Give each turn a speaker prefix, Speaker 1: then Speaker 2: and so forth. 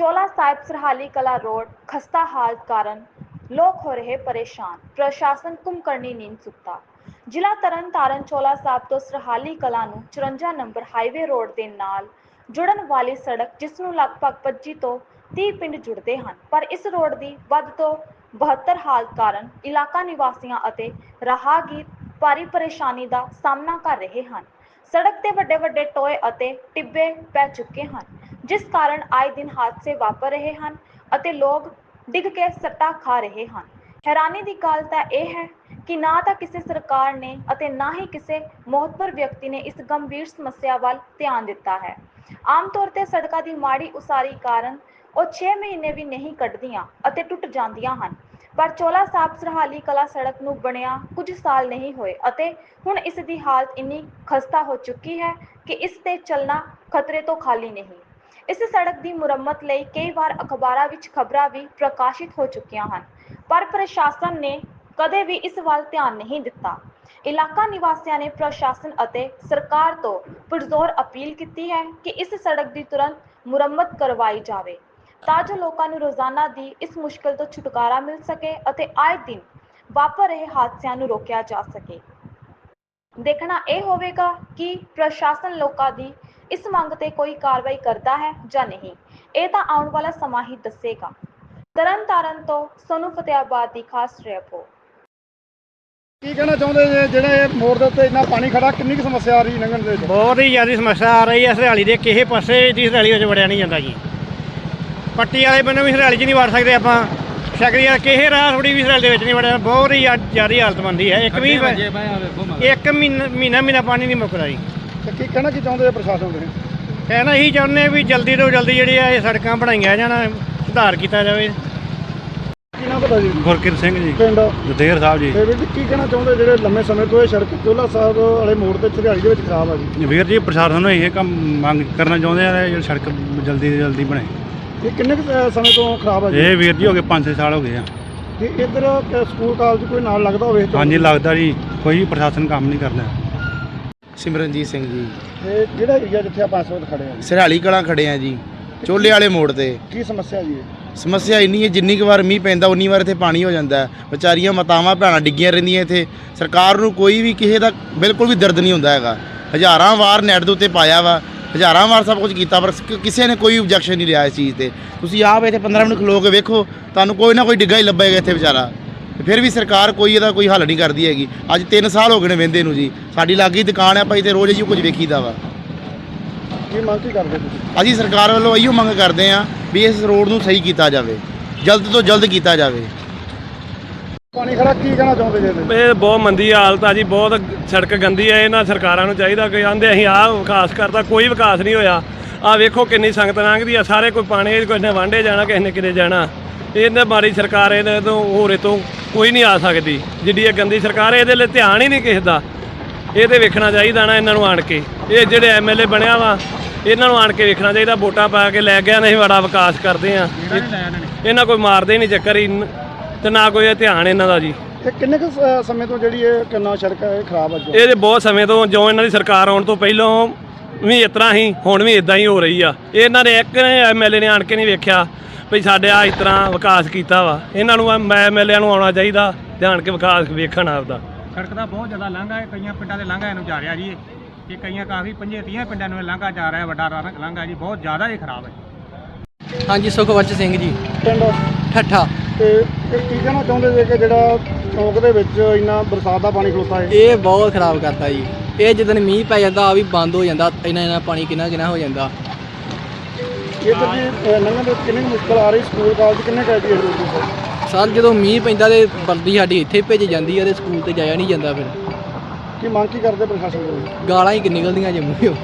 Speaker 1: ਸਰਹਾਲੀ ਕਲਾ ਰੋਡ ਖਸਤਾ ਹਾਲਤ ਕਾਰਨ ਲੋਕ ਹੋ ਰਹੇ ਪਰੇਸ਼ਾਨ। ਪ੍ਰਸ਼ਾਸਨ ਕੁੰਭਕਰਨੀ ਨੀਂਦ ਸੁੱਤਾ ਜ਼ਿਲ੍ਹਾ ਤਰਨਤਾਰਨ ਚੋਲਾ ਸਾਹਿਬ ਤੋਂ ਸਰਹਾਲੀ ਕਲਾ ਨੂੰ 54 ਨੰਬਰ ਹਾਈਵੇ ਰੋਡ ਦੇ ਨਾਲ ਜੁੜਨ ਵਾਲੀ ਸੜਕ, ਜਿਸ ਨੂੰ ਲਗਭਗ 25 ਤੋਂ 30 ਪਿੰਡ ਜੁੜਦੇ ਹਨ। ਪਰ ਇਸ ਰੋਡ ਦੀ ਵੱਧ ਤੋਂ 72 ਹਾਲਤ ਕਾਰਨ ਇਲਾਕਾ ਨਿਵਾਸੀਆਂ ਅਤੇ ਰਾਹਗੀਰ ਭਾਰੀ ਪਰੇਸ਼ਾਨੀ ਦਾ ਸਾਹਮਣਾ ਕਰ ਰਹੇ ਹਨ। ਸੜਕ ਤੇ ਵੱਡੇ ਵੱਡੇ ਟੋਏ ਅਤੇ ਟਿੱਬੇ ਪੈ ਚੁੱਕੇ ਹਨ, ਜਿਸ ਕਾਰਨ ਆਏ ਦਿਨ ਹਾਦਸੇ ਵਾਪਰ ਰਹੇ ਹਨ ਅਤੇ ਲੋਕ ਡਿੱਗ ਕੇ ਸੱਟਾਂ ਖਾ ਰਹੇ ਹਨ। ਹੈਰਾਨੀ ਦੀ ਗੱਲ ਤਾਂ ਇਹ ਹੈ ਕਿ ਨਾ ਤਾਂ ਕਿਸੇ ਸਰਕਾਰ ਨੇ ਅਤੇ ਨਾ ਹੀ ਕਿਸੇ ਮੋਹਤਬਰ ਵਿਅਕਤੀ ਨੇ ਇਸ ਗੰਭੀਰ ਸਮੱਸਿਆ ਵੱਲ ਧਿਆਨ ਦਿੱਤਾ ਹੈ। ਆਮ ਤੌਰ ਤੇ ਸੜਕਾਂ ਦੀ ਮਾੜੀ ਉਸਾਰੀ ਕਾਰਨ ਉਹ 6 ਮਹੀਨੇ ਵੀ ਨਹੀਂ ਕੱਢਦੀਆਂ ਅਤੇ ਟੁੱਟ ਜਾਂਦੀਆਂ ਹਨ। ਪਰ ਚੋਲਾ ਸਾਹਿਬ ਸਰਹਾਲੀ ਕਲਾ ਸੜਕ ਨੂੰ ਬਣਿਆ ਕੁਝ ਸਾਲ ਨਹੀਂ ਹੋਏ ਅਤੇ ਹੁਣ ਇਸ ਦੀ ਹਾਲਤ ਇੰਨੀ ਖਸਤਾ ਹੋ ਚੁੱਕੀ ਹੈ ਕਿ ਇਸ ਤੇ ਚੱਲਣਾ ਖਤਰੇ ਤੋਂ ਖਾਲੀ ਨਹੀਂ। ਇਸ ਸੜਕ ਦੀ ਮੁਰੰਮਤ ਲਈ ਕਈ ਵਾਰ ਅਖਬਾਰਾਂ ਵਿੱਚ ਖਬਰਾਂ ਵੀ ਪ੍ਰਕਾਸ਼ਿਤ ਹੋ ਚੁੱਕੀਆਂ ਹਨ, ਪਰ ਪ੍ਰਸ਼ਾਸਨ ਨੇ ਕਦੇ ਵੀ ਇਸ ਵੱਲ ਧਿਆਨ ਨਹੀਂ ਦਿੱਤਾ। ਇਲਾਕਾ ਨਿਵਾਸੀਆਂ ਨੇ ਪ੍ਰਸ਼ਾਸਨ ਅਤੇ ਸਰਕਾਰ ਤੋਂ ਪੁਰਜ਼ੋਰ ਅਪੀਲ ਕੀਤੀ ਹੈ ਕਿ ਇਸ ਸੜਕ ਦੀ ਤੁਰੰਤ ਮੁਰੰਮਤ ਕਰਵਾਈ ਜਾਵੇ। ਤਾਂ ਜੋ ਲੋਕਾਂ ਨੂੰ ਰੋਜ਼ਾਨਾ ਦੀ ਇਸ ਮੁਸ਼ਕਲ ਤੋਂ ਛੁਟਕਾਰਾ ਮਿਲ ਸਕੇ ਅਤੇ ਆਏ ਦਿਨ ਵਾਪਰ ਰਹੇ ਹਾਦਸਿਆਂ ਨੂੰ ਰੋਕਿਆ ਜਾ ਸਕੇ। ਦੇਖਣਾ ਇਹ ਹੋਵੇਗਾ ਕਿ ਪ੍ਰਸ਼ਾਸਨ ਲੋਕਾਂ ਦੀ ਇਸ ਮੰਗ ਤੇ ਕੋਈ ਕਾਰਵਾਈ ਕਰਦਾ ਹੈ ਜਾਂ ਨਹੀਂ। ਇਹ ਤਾਂ ਆਉਣ ਵਾਲਾ ਸਮਾਂ ਹੀ ਦੱਸੇਗਾ। ਤਰਨਤਾਰਨ ਤੋਂ ਸੋਨੂ ਫਤਿਆਬਾਦ ਦੀ ਖਾਸ ਰਿਪੋਰਟ।
Speaker 2: ਕੀ ਕਹਿਣਾ ਚਾਹੁੰਦੇ ਜੇ ਜਿਹੜਾ ਇਹ ਮੋੜ ਦੇ ਉੱਤੇ ਇੰਨਾ ਪਾਣੀ ਖੜਾ ਕਿੰਨੀ ਕੁ ਸਮੱਸਿਆ ਆ ਰਹੀ ਲੰਘਣ ਦੇ ਵਿੱਚ?
Speaker 3: ਬਹੁਤ ਹੀ ਜ਼ਿਆਦਾ ਸਮੱਸਿਆ ਆ ਰਹੀ ਹੈ। ਹਰਿਆਲੀ ਦੇ ਕਿਸੇ ਪਾਸੇ ਦੀ ਹਰਿਆਲੀ ਵਿੱਚ ਵੜਿਆ ਨਹੀਂ ਜਾਂਦਾ ਜੀ। ਪੱਟੀ ਵਾਲੇ ਬੰਨੇ ਵੀ ਹਰਿਆਲੀ 'ਚ ਨਹੀਂ ਵੜ ਸਕਦੇ ਆਪਾਂ। ਸ਼ਕਰੀ ਵਾਲੇ ਕਿਸੇ ਰਾਹ ਥੋੜੀ ਵੀ ਹਰਿਆਲੀ ਦੇ ਵਿੱਚ ਨਹੀਂ ਵੜਿਆ। ਬਹੁਤ ਹੀ ਜ਼ਿਆਦਾ ਹਾਲਤ ਮੰਦੀ ਹੈ। ਇੱਕ ਵੀ ਇੱਕ ਮਹੀਨਾ ਮਹੀਨਾ ਮਹੀਨਾ ਪਾਣੀ ਨਹੀਂ ਮੁੱਕਦਾ ਜੀ।
Speaker 2: ਤੇ ਕੀ ਕਹਿਣਾ ਕੀ ਚਾਹੁੰਦੇ ਪ੍ਰਸ਼ਾਸਨ ਦੇ
Speaker 3: ਕਹਿਣਾ ਇਹੀ ਚਾਹੁੰਦੇ ਵੀ ਜਲਦੀ ਤੋਂ ਜਲਦੀ ਜਿਹੜੀ ਆ ਇਹ ਸੜਕਾਂ ਬਣਾਈਆਂ ਜਾਣ ਸੁਧਾਰ ਕੀਤਾ ਜਾਵੇ।
Speaker 4: ਗੁਰਕਿਰਤ ਸਿੰਘ ਜੀ।
Speaker 2: ਪਿੰਡ?
Speaker 4: ਜਤੇਰ ਸਾਹਿਬ ਜੀ।
Speaker 2: ਵੀਰ ਜੀ ਕੀ ਕਹਿਣਾ ਚਾਹੁੰਦੇ ਜਿਹੜੇ ਲੰਮੇ ਸਮੇਂ ਤੋਂ ਇਹ ਸੜਕ ਚੋਲਾ ਸਾਹਿਬ ਵਾਲੇ ਮੋੜ ਤੇ ਝਰਿਆਲੀ ਦੇ ਵਿੱਚ ਖਰਾਬ ਆ ਜੀ?
Speaker 4: ਵੀਰ ਜੀ ਪ੍ਰਸ਼ਾਸਨ ਨੂੰ ਇਹ ਕੰਮ ਮੰਗ ਕਰਨਾ ਚਾਹੁੰਦੇ ਆ ਜਿਹੜੀ ਸੜਕ ਜਲਦੀ ਤੋਂ ਜਲਦੀ ਬਣੇ
Speaker 2: ਇਹ ਕਿੰਨੇ ਕੁ ਅ, ਸਮੇਂ ਤੋਂ ਖਰਾਬ ਆ ਜੀ?
Speaker 4: ਇਹ ਵੀਰ ਜੀ ਹੋ ਗਏ 5-6 ਸਾਲ ਹੋ ਗਏ ਆ।
Speaker 2: ਤੇ ਇੱਧਰ ਅ, ਸਕੂਲ ਕਾਲਜ ਕੋਈ ਨਾਲ ਲੱਗਦਾ ਹੋਵੇ ਤਾਂ-
Speaker 4: ਹਾਂਜੀ ਲੱਗਦਾ ਜੀ। ਕੋਈ ਪ੍ਰਸ਼ਾਸਨ ਕੰਮ ਨਹੀਂ ਕਰਦਾ।
Speaker 5: ਸਿਮਰਨਜੀਤ ਸਿੰਘ ਜੀ।
Speaker 2: ਤੇ ਜਿਹੜਾ ਏਰੀਆ ਜਿੱਥੇ ਆਪਾਂ ਇਸ ਵਕਤ ਖੜੇ ਆ ਜੀ,
Speaker 5: ਸਰਹਾਲੀ ਕਲਾਂ ਖੜੇ ਆ ਜੀ। ਚੋਲੇ ਵਾਲੇ ਮੋੜ ਤੇ।
Speaker 2: ਕੀ ਸਮੱਸਿਆ ਜੀ ਇਹ?
Speaker 5: ਸਮੱਸਿਆ ਇੰਨੀ ਹੈ ਜਿੰਨੀ ਕੁ ਵਾਰ ਮੀਂਹ ਪੈਂਦਾ ਉਨੀ ਵਾਰ ਇੱਥੇ ਪਾਣੀ ਹੋ ਜਾਂਦਾ ਹੈ। ਵਿਚਾਰੀਆਂ ਮਾਤਾਵਾਂ ਭੈਣਾਂ ਡਿੱਗੀਆਂ ਰਹਿੰਦੀਆਂ ਇੱਥੇ। ਸਰਕਾਰ ਨੂੰ ਕੋਈ ਵੀ ਕਿਸੇ ਦਾ ਬਿਲਕੁਲ ਵੀ ਦਰਦ ਨਹੀਂ ਹੁੰਦਾ ਹੈਗਾ। ਹਜ਼ਾਰਾਂ ਵਾਰ ਨੈਟ ਦੇ ਉੱਤੇ ਪਾਇਆ ਵਾ। ਹਜ਼ਾਰਾਂ ਵਾਰ ਸਭ ਕੁਝ ਕੀਤਾ ਪਰ ਕ- ਕਿਸੇ ਨੇ ਕੋਈ ਆਬਜੈਕਸ਼ਨ ਨਹੀਂ ਲਿਆ ਇਸ ਚੀਜ਼ ਤੇ। ਤੁਸੀਂ ਆਪ ਇੱਥੇ 15 ਮਿੰਟ ਖਲੋ ਕੇ ਵੇਖੋ ਤੁਹਾਨੂੰ ਕੋਈ ਨਾ ਕੋਈ ਡਿੱਗਾ ਹੀ ਲੱਭੇਗਾ ਇੱਥੇ ਵਿਚਾਰਾ। ਤੇ ਫਿਰ ਵੀ ਸਰਕਾਰ ਕੋਈ ਇਹਦਾ ਕੋਈ ਹੱਲ ਨਹੀਂ ਕਰਦੀ ਹੈਗੀ। ਅੱਜ 3 ਸਾਲ ਹੋ ਗਏ ਨੇ ਵਹਿੰਦੇ ਨੂੰ ਜੀ। ਸਾਡੀ ਲਾਗੀ ਦੁਕਾਨ ਹੈ ਭਾਈ ਤੇ ਰੋਜ਼ ਜੀ ਕੁਝ ਵੇਖੀਦਾ ਵਾ।
Speaker 2: ਕੀ ਮੰਗ ਕੀ ਕਰਦੇ ਤੁਸੀਂ?
Speaker 5: ਅਸੀਂ ਸਰਕਾਰ ਵੱਲੋਂ ਇਹੋ ਮੰਗ ਕਰਦੇ ਹਾਂ ਵੀ ਇਸ ਰੋਡ ਨੂੰ ਸਹੀ ਕੀਤਾ ਜਾਵੇ। ਜਲਦ ਤੋਂ ਜਲਦ ਕੀਤਾ ਜਾਵੇ।
Speaker 2: ਪਾਣੀ ਖੜਾ ਕੀ ਕਹਿਣਾ ਚਾਹੁੰਦੇ ਜੇ?
Speaker 6: ਇਹ ਬਹੁਤ ਮੰਦੀ ਹਾਲਤ ਆ ਜੀ ਬਹੁਤ ਸੜਕ ਗੰਦੀ ਹੈ ਇਹਨਾਂ ਸਰਕਾਰਾਂ ਨੂੰ ਚਾਹੀਦਾ ਕਿ ਆਂਦੇ ਅਸੀਂ ਆਹ ਵਿਕਾਸ ਕਰਤਾ ਕੋਈ ਵਿਕਾਸ ਨਹੀਂ ਹੋਇਆ। ਆ ਵੇਖੋ ਕਿੰਨੀ ਸੰਗਤ ਲੰਘਦੀ ਆ ਸਾਰੇ ਕੋਈ ਪਾਣੀ ਕਿਸੇ ਨੇ ਵਾਂਡੇ ਜਾਣਾ ਕਿਸੇ ਨੇ ਕਿਤੇ ਜਾਣਾ। ਇਹਦੇ ਮਾਰੀ ਸਰਕਾਰ ਇਹਦੇ ਤੋਂ ਹੋਰੇ ਤੋਂ ਕੋਈ ਨਹੀਂ ਆ ਸਕਦੀ। ਜਿੱਡੀ ਇਹ ਗੰਦੀ ਸਰਕਾਰ ਇਹਦੇ ਲਈ ਧਿਆਨ ਹੀ ਨਹੀਂ ਕਿਸੇ ਦਾ। ਇਹਦੇ ਵੇਖਣਾ ਚਾਹੀਦਾ ਨਾ ਇਹਨਾਂ ਨੂੰ ਆਣ ਕੇ। ਇਹ ਜਿਹੜੇ ਐਮਐਲਏ ਬਣਿਆ ਵਾ ਇਹਨਾਂ ਨੂੰ ਆਣ ਕੇ ਵੇਖਣਾ ਚਾਹੀਦਾ ਵੋਟਾਂ ਪਾ ਕੇ ਲੈ ਗਿਆ ਨਹੀਂ ਬੜਾ ਵਿਕਾਸ ਕਰਦੇ ਆ। ਇਹਨਾਂ ਕੋਈ ਮਾਰਦੇ ਨਹੀਂ ਚੱਕਰ ਤੇ ਨਾ ਕੋਈ ਇਹ ਧਿਆਨ ਇਹਨਾਂ ਦਾ ਜੀ।
Speaker 2: ਤੇ ਕਿੰਨੇ ਕੁ ਸ- ਸਮੇਂ ਤੋਂ ਜਿਹੜੀ ਇਹ ਕਿੰਨਾ ਸੜਕ ਹੈ ਇਹ ਖਰਾਬ ਆ ਜੀ
Speaker 6: ਇਹ ਤੇ ਬਹੁਤ ਸਮੇਂ ਤੋਂ ਜੋ ਇਹਨਾਂ ਦੀ ਸਰਕਾਰ ਆਉਣ ਤੋਂ ਪਹਿਲਾਂ ਵੀ ਇਸ ਤਰ੍ਹਾਂ ਹੀ ਹੁਣ ਵੀ ਇਦਾਂ ਹੀ ਹੋ ਰਹੀ ਆ। ਇਹਨਾਂ ਨੇ ਇੱਕ ਐਮਐਲਏ ਨੇ ਆਣ ਕੇ ਨਹੀਂ ਵੇਖਿਆ ਵੀ ਸਾਡੇ ਆ ਇਸ ਤਰ੍ਹਾਂ ਵਿਕਾਸ ਕੀਤਾ ਵਾ। ਇਹਨਾਂ ਨੂੰ ਐਮਐਲਏ ਨੂੰ ਆਉਣਾ ਚਾਹੀਦਾ ਧਿਆਨ ਕੇ ਵਿਕਾਸ ਵੇਖਣ ਆਪਦਾ।
Speaker 3: ਸੜਕ ਦਾ ਬਹੁਤ ਜ਼ਿਆਦਾ ਲਾਂਘਾ ਹੈ ਕਈਆਂ ਪਿੰਡਾਂ ਦੇ ਲਾਂਘਾ ਇਹਨੂੰ ਜਾ ਰਿਹਾ ਜੀ। ਇਹ ਕਈਆਂ ਕਾਫੀ 25 30 ਪਿੰਡਾਂ ਨੂੰ ਲਾਂਘਾ ਜਾ ਰਿਹਾ ਵੱਡਾ ਲਾਂਘਾ ਜੀ। ਬਹੁਤ ਜ਼ਿਆਦਾ ਹੀ ਖਰਾਬ ਹੈ।
Speaker 7: ਹਾਂਜੀ ਸੁਖਵੰਤ ਸਿੰਘ ਜੀ।
Speaker 2: ਪਿੰਡ?
Speaker 7: ਠੱਠਾ।
Speaker 2: ਤੇ ਇਹ ਕੀ ਕਹਿਣਾ ਚਾਹੁੰਦੇ ਜੇ ਕਿ ਜਿਹੜਾ ਚੌਂਕ ਦੇ ਵਿੱਚ ਇੰਨਾ ਬਰਸਾਤ ਦਾ ਪਾਣੀ ਖਲੋਤਾ ਹੈ?
Speaker 7: ਇਹ ਬਹੁਤ ਖਰਾਬ ਕਰਤਾ ਜੀ। ਇਹ ਜਦੋਂ ਮੀਂਹ ਪੈ ਜਾਂਦਾ ਆ ਵੀ ਬੰਦ ਹੋ ਜਾਂਦਾ ਇਹਨਾਂ ਇਹਨਾਂ ਪਾਣੀ ਕਿੰਨਾ ਕਿੰਨਾ ਹੋ ਜਾਂਦਾ।
Speaker 2: ਇਹ ਤਾਂ ਜੀ ਲੰਘਣ ਦੇ ਵਿੱਚ ਕਿੰਨੀ ਕੁ ਮੁਸ਼ਕਲ ਆ ਰਹੀ ਸਕੂਲ ਕਾਲਜ ਕਿੰਨੇ ਕਹਿ ਦੀ
Speaker 7: ਸਰ ਜਦੋਂ ਮੀਂਹ ਪੈਂਦਾ ਤੇ ਵਰਦੀ ਸਾਡੀ ਇੱਥੇ ਭੇਜ ਜਾਂਦੀ ਆ ਤੇ ਸਕੂਲ ਤੇ ਜਾਇਆ ਨਹੀਂ ਜਾਂਦਾ ਫਿਰ।
Speaker 2: ਕੀ ਮੰਗ ਕੀ ਕਰਦੇ ਪ੍ਰਸ਼ਾਸਨ ਕੋਲ
Speaker 7: ਗਾਲਾਂ ਹੀ ਨਿਕਲਦੀਆਂ ਜੇ ਮੂੰਹੋਂ।